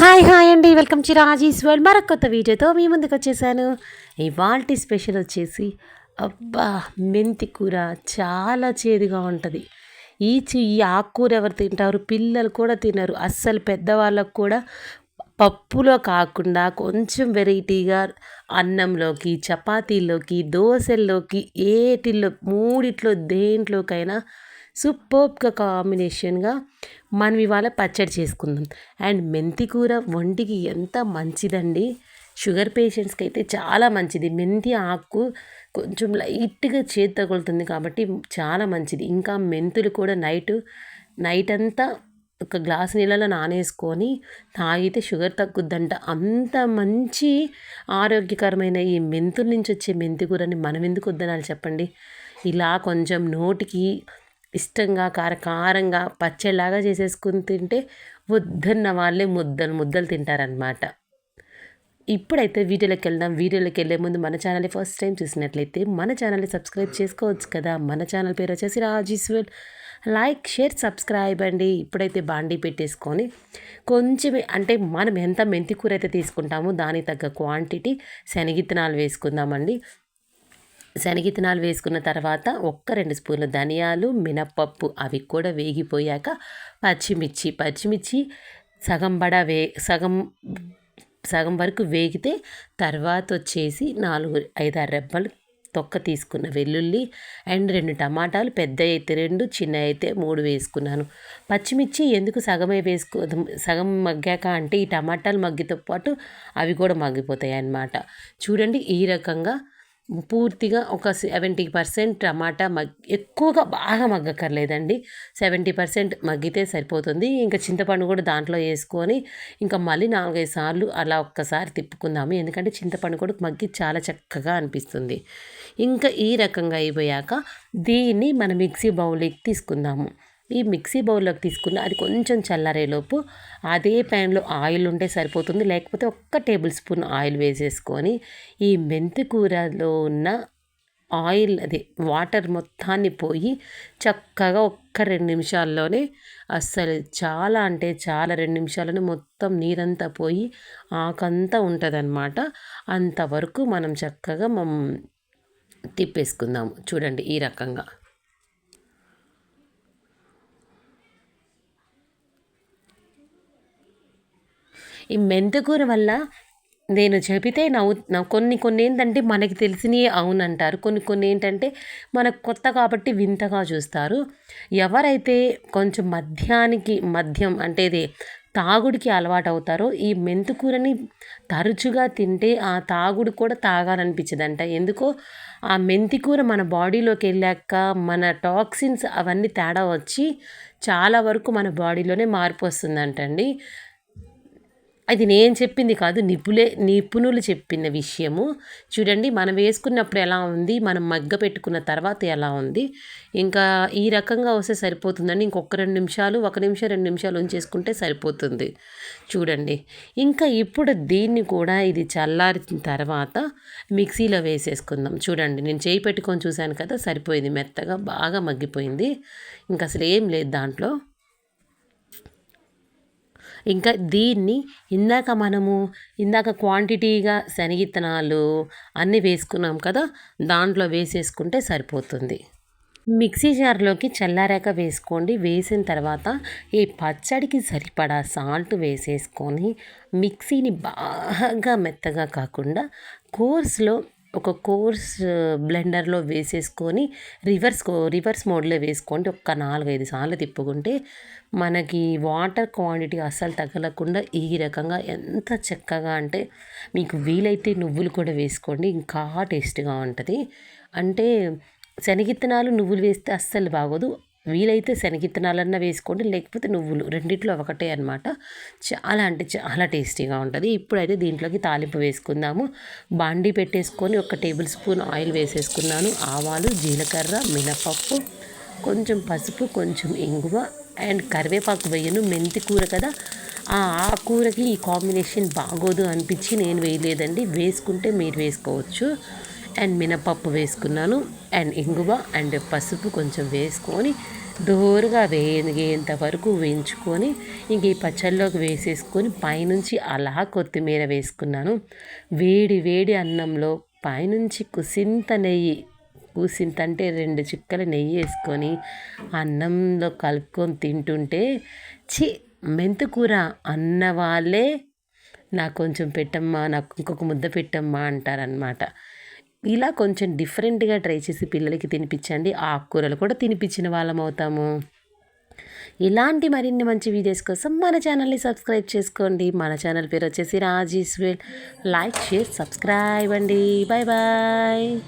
Hi hi అండి. Welcome to Raji's world. మరొక కొత్త వీడియోతో మీ ముందుకు వచ్చేసాను. ఇవాల్టి స్పెషల్ వచ్చేసి అబ్బా మెంతి కూర చాలా చేదుగా ఉంటుంది. ఈ చి ఈ ఆకుకూర ఎవరు తింటారు? పిల్లలు కూడా తినరు. అస్సలు పెద్దవాళ్ళకు కూడా పప్పులో కాకుండా కొంచెం వెరైటీగా అన్నంలోకి చపాతీల్లోకి దోశల్లోకి ఏటిల్లో మూడిట్లో దేంట్లోకైనా సూపర్బ్గా కాంబినేషన్గా మనం ఇవాళ పచ్చడి చేసుకుందాం. అండ్ మెంతి కూర ఒంటికి ఎంత మంచిదండి. షుగర్ పేషెంట్స్కి అయితే చాలా మంచిది. మెంతి ఆకు కొంచెం లైట్గా చేతి తగులుతుంది కాబట్టి చాలా మంచిది. ఇంకా మెంతులు కూడా నైట్ నైట్ అంతా ఒక గ్లాస్ నీళ్ళలో నానేసుకొని తాగితే షుగర్ తగ్గుద్దంట. అంత మంచి ఆరోగ్యకరమైన ఈ మెంతుల నుంచి వచ్చే మెంతి కూరని మనం ఎందుకు వద్దనాలి చెప్పండి? ఇలా కొంచెం నోటికి ఇష్టంగా కారకారంగా పచ్చడిలాగా చేసేసుకుని తింటే వద్దన్న వాళ్ళే ముద్దలు ముద్దలు తింటారనమాట ఇప్పుడైతే వీడియోలోకి వెళ్దాం వీడియోలోకి వెళ్ళే ముందు మన ఛానల్ని ఫస్ట్ టైం చూసినట్లయితే మన ఛానల్ని సబ్స్క్రైబ్ చేసుకోవచ్చు కదా. మన ఛానల్ పేరు వచ్చేసి రాజీశ్వర్ లైక్ షేర్ సబ్స్క్రైబ్ అండి. ఇప్పుడైతే బాండీ పెట్టేసుకొని కొంచెమే అంటే మనం ఎంత మెంతి కూర అయితే తీసుకుంటామో దానికి తగ్గ క్వాంటిటీ శనగిత్తనాలు వేసుకుందామండి. శనగిత్తనాలు వేసుకున్న తర్వాత ఒక్క రెండు స్పూన్లు ధనియాలు మినప్పప్పు అవి కూడా వేగిపోయాక పచ్చిమిర్చి. పచ్చిమిర్చి సగం బడ వే సగం సగం వరకు వేగితే తర్వాత వచ్చేసి నాలుగు ఐదారు రెబ్బలు తొక్క తీసుకున్న వెల్లుల్లి అండ్ రెండు టమాటాలు పెద్ద అయితే రెండు చిన్న అయితే మూడు వేసుకున్నాను. పచ్చిమిర్చి ఎందుకు సగమే వేసుకో సగం మగ్గాక అంటే ఈ టమాటాలు మగ్గితో పాటు అవి కూడా మగ్గిపోతాయి అన్నమాట చూడండి ఈ రకంగా పూర్తిగా ఒక సెవెంటీ పర్సెంట్ టమాటా మగ్ ఎక్కువగా బాగా మగ్గక్కర్లేదండి. సెవెంటీ పర్సెంట్ మగ్గితే సరిపోతుంది. ఇంకా చింతపండు కూడా దాంట్లో వేసుకొని ఇంకా మళ్ళీ నాలుగైదు సార్లు అలా ఒక్కసారి తిప్పుకుందాము. ఎందుకంటే చింతపండు కూడా మగ్గి చాలా చక్కగా అనిపిస్తుంది. ఇంకా ఈ రకంగా అయిపోయాక దీన్ని మన మిక్సీ బౌల్కి తీసుకుందాము. ఈ మిక్సీ బౌల్లోకి తీసుకున్న అది కొంచెం చల్లారేలోపు అదే ప్యాన్లో ఆయిల్ ఉంటే సరిపోతుంది. లేకపోతే ఒక్క టేబుల్ స్పూన్ ఆయిల్ వేసేసుకొని ఈ మెంతి కూరలో ఉన్న ఆయిల్ అదే వాటర్ మొత్తాన్ని పోయి చక్కగా ఒక్క రెండు నిమిషాల్లోనే అస్సలు చాలా అంటే చాలా రెండు నిమిషాల్లోనే మొత్తం నీరంతా పోయి ఆకంతా ఉంటుందన్నమాట. అంతవరకు మనం చక్కగా మనం తిప్పేసుకుందాము. చూడండి ఈ రకంగా. ఈ మెంతకూర వల్ల నేను చెబితే నవ్వు కొన్ని కొన్ని ఏంటంటే మనకి తెలిసినవి అవునంటారు. కొన్ని కొన్ని ఏంటంటే మనకు కొత్త కాబట్టి వింతగా చూస్తారు. ఎవరైతే కొంచెం మద్యానికి మద్యం అంటే ఇది తాగుడికి అలవాటు అవుతారో ఈ మెంతుకూరని తరచుగా తింటే ఆ తాగుడు కూడా తాగాలనిపించదంట. ఎందుకో ఆ మెంతికూర మన బాడీలోకి వెళ్ళాక మన టాక్సిన్స్ అవన్నీ తేడా వచ్చి చాలా వరకు మన బాడీలోనే మార్పు వస్తుందంటండి. అది నేను చెప్పింది కాదు నిపులే నిపుణులు చెప్పిన విషయము. చూడండి మనం వేసుకున్నప్పుడు ఎలా ఉంది మనం మగ్గ పెట్టుకున్న తర్వాత ఎలా ఉంది. ఇంకా ఈ రకంగా వస్తే సరిపోతుందండి. ఇంకొక రెండు నిమిషాలు ఒక నిమిషం రెండు నిమిషాలు ఉంచేసుకుంటే సరిపోతుంది. చూడండి. ఇంకా ఇప్పుడు దీన్ని కూడా ఇది చల్లారిన తర్వాత మిక్సీలో వేసేసుకుందాం. చూడండి నేను చేయి పెట్టుకొని చూశాను కదా సరిపోయింది మెత్తగా బాగా మగ్గిపోయింది. ఇంకా అసలు ఏం లేదు దాంట్లో. ఇంకా దీన్ని ఇందాక మనము ఇందాక క్వాంటిటీగా శనగిత్తనాలు అన్నీ వేసుకున్నాం కదా దాంట్లో వేసేసుకుంటే సరిపోతుంది. మిక్సీ జార్లోకి చల్లారాక వేసుకోండి. వేసిన తర్వాత ఈ పచ్చడికి సరిపడా సాల్ట్ వేసేసుకొని మిక్సీని బాగా మెత్తగా కాకుండా కోర్స్లో ఒక కోర్స్ బ్లెండర్లో వేసేసుకొని రివర్స్ రివర్స్ మోడ్లో వేసుకోండి ఒక నాలుగైదు సార్లు తిప్పుకుంటే మనకి వాటర్ క్వాంటిటీ అస్సలు తగలకుండా ఈ రకంగా ఎంత చక్కగా అంటే మీకు వీలైతే నువ్వులు కూడా వేసుకోండి. ఇంకా టేస్ట్గా ఉంటుంది. అంటే శనగిత్తనాలు నువ్వులు వేస్తే అస్సలు బాగోదు. వీలైతే శనగిత్తనాలన్నా వేసుకోండి లేకపోతే నువ్వులు. రెండిట్లో ఒకటే అనమాట చాలా అంటే చాలా టేస్టీగా ఉంటుంది. ఇప్పుడైతే దీంట్లోకి తాలింపు వేసుకుందాము. బాండీ పెట్టేసుకొని ఒక టేబుల్ స్పూన్ ఆయిల్ వేసేసుకున్నాను. ఆవాలు జీలకర్ర మినపప్పు కొంచెం పసుపు కొంచెం ఇంగువ అండ్ కరివేపాకు వేయను. మెంతి కూర కదా. ఆ కూరకి ఈ కాంబినేషన్ బాగోదు అనిపించి నేను వేయలేదండి. వేసుకుంటే మీరు వేసుకోవచ్చు. అండ్ మినపప్పు వేసుకున్నాను. అండ్ ఇంగువ అండ్ పసుపు కొంచెం వేసుకొని దోరగా వేగేంత వరకు వేయించుకొని ఇంక ఈ పచ్చళ్ళలోకి వేసేసుకొని పైనుంచి అలా కొత్తిమీర వేసుకున్నాను. వేడి వేడి అన్నంలో పైనుంచి కుసింత నెయ్యి కూసింత అంటే రెండు చిక్కల నెయ్యి వేసుకొని అన్నంలో కలుపుకొని తింటుంటే చి మెంతుకూర అన్న వాళ్ళే నాకు కొంచెం పెట్టమ్మా నాకు ఇంకొక ముద్ద పెట్టమ్మా అంటారనమాట ఇలా కొంచెం డిఫరెంట్గా ట్రై చేసి పిల్లలకి తినిపించండి. ఆకుకూరలు కూడా తినిపించిన వాళ్ళం అవుతాము. ఇలాంటి మరిన్ని మంచి వీడియోస్ కోసం మన ఛానల్ని సబ్స్క్రైబ్ చేసుకోండి. మన ఛానల్ పేరు వచ్చేసి Raji's well like share subscribe అండి. Bye bye.